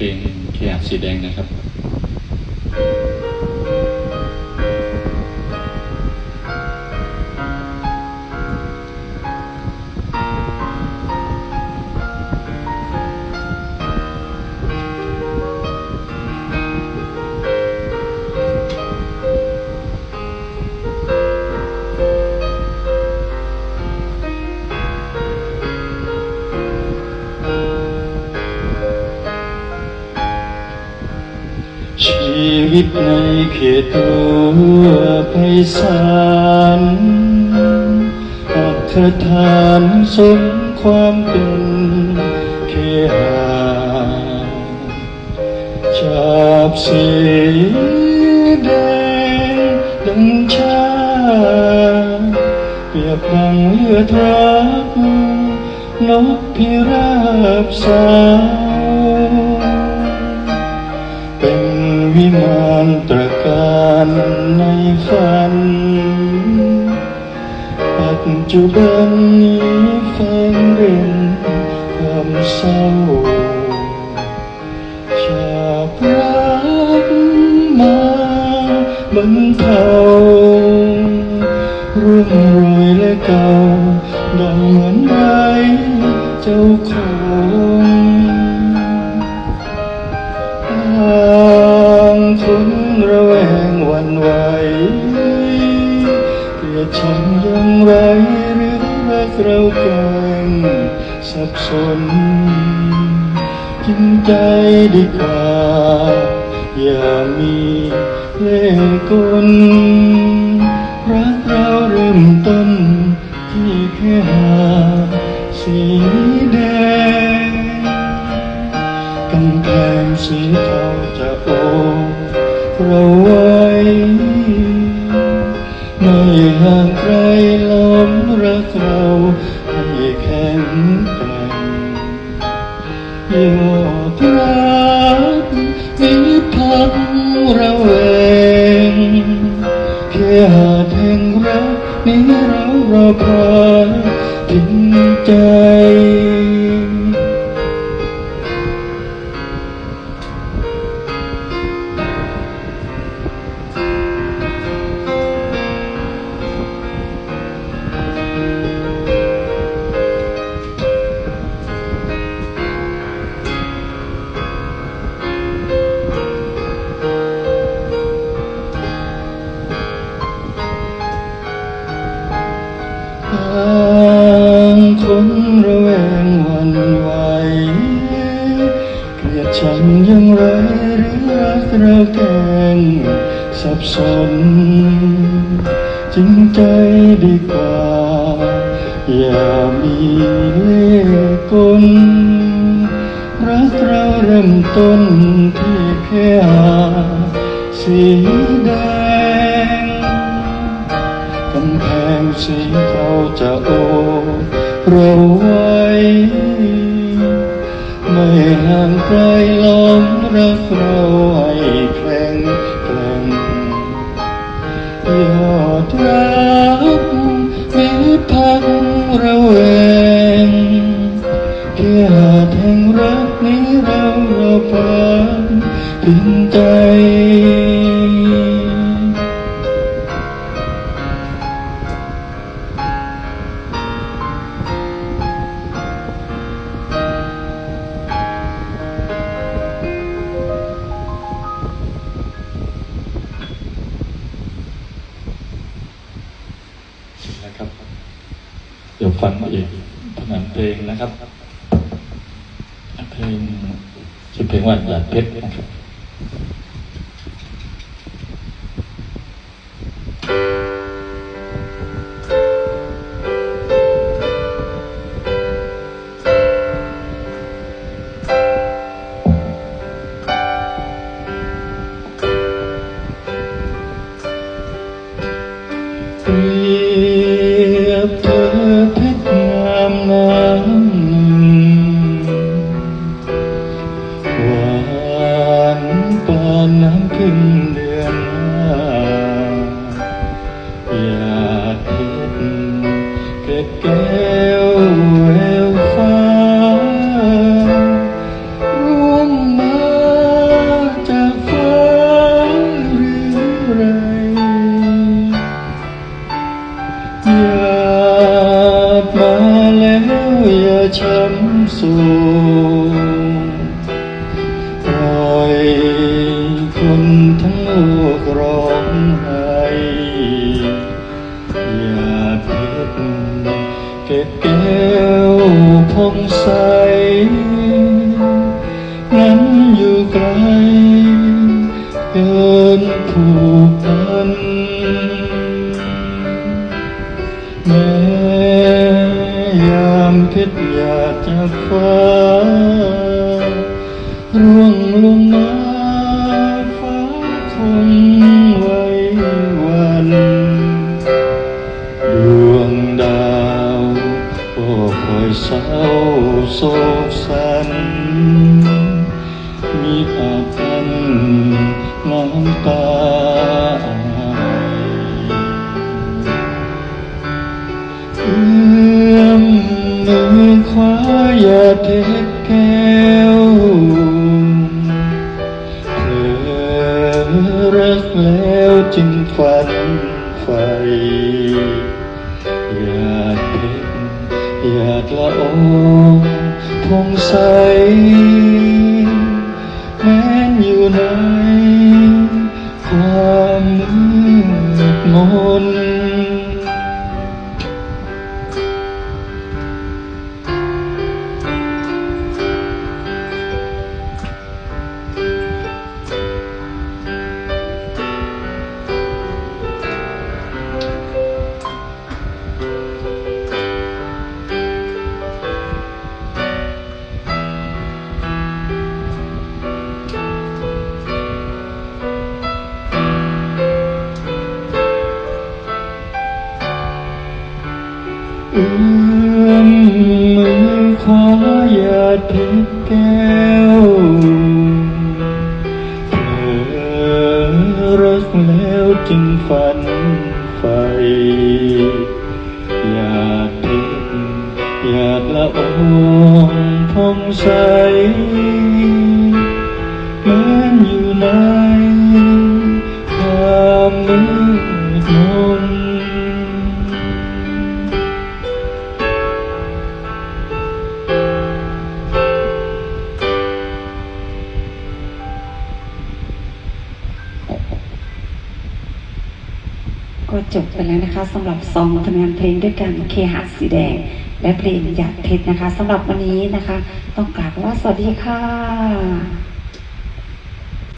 เพลงเขียสีแดงนะครับ วิตในเขตตัวไพศาลหากเธอทานสมความเป็นเคหาชาบสีแดงดังชา เปียบดังเลือดรักนกพิราบสาว มานตระการในฝัน ปัจจุบันนี้แฝงเด่นความเศร้าชาบรักมาบรรเทารุ่มรวยและเก่าดังเหมือนไรเจ้าของ เราแกล้งสับสน กินใจดีกว่าอย่ามีเล่กลรักเราเริ่มต้นที่แค่หาสีแดงกำแพงสีเทาจะโอบเรา ยอดรักมีพักระเวงแค่หาแห่งรักนี้เรารอพา ฉันยังไรหรือรักเราแกล้งสับสน จริงใจดีกว่า อย่ามีเล่กลรักเราเริ่มต้นที่แค่หาสีแดงกำแพงสีเทาจะโอเราไว้ ไม่ห่างไกลลมรักเราให้แข็งแกร่งยอดรักมีพักระเวงแค่หาแห่งรักนี้เราเราพันพินใจ ฟังเองผนันเพลงนะครับ เพลงชื่อเพลงว่าหยาดเพชรนะครับ Hmm. อยู่ไกลเกินผูกพันแม้ยามพชรอยากจากฟ้าร่วงลงมาฟ้าคงไว้วันดวงดาวก็คอยเศร้าโศกสัน อากันน้ำตาเอื้อมมือขวาอย่าเทแก้วเธอรักแล้วจึงฝันใฝ่อยากเพชรอยากละอองพงใส อยู่ในความมืดมน อขวาอย่าเทแก้วเธอรักแล้วจึงฝันไฟอย่ากเพชรอย่าละอองพองใส ก็จบไปแล้วนะคะสำหรับซองผลงานเพลงด้วยกันเคหะสีแดง และเพลงหยาดเพชรนะคะสำหรับวันนี้นะคะ ต้องกล่าวว่าสวัสดีค่ะ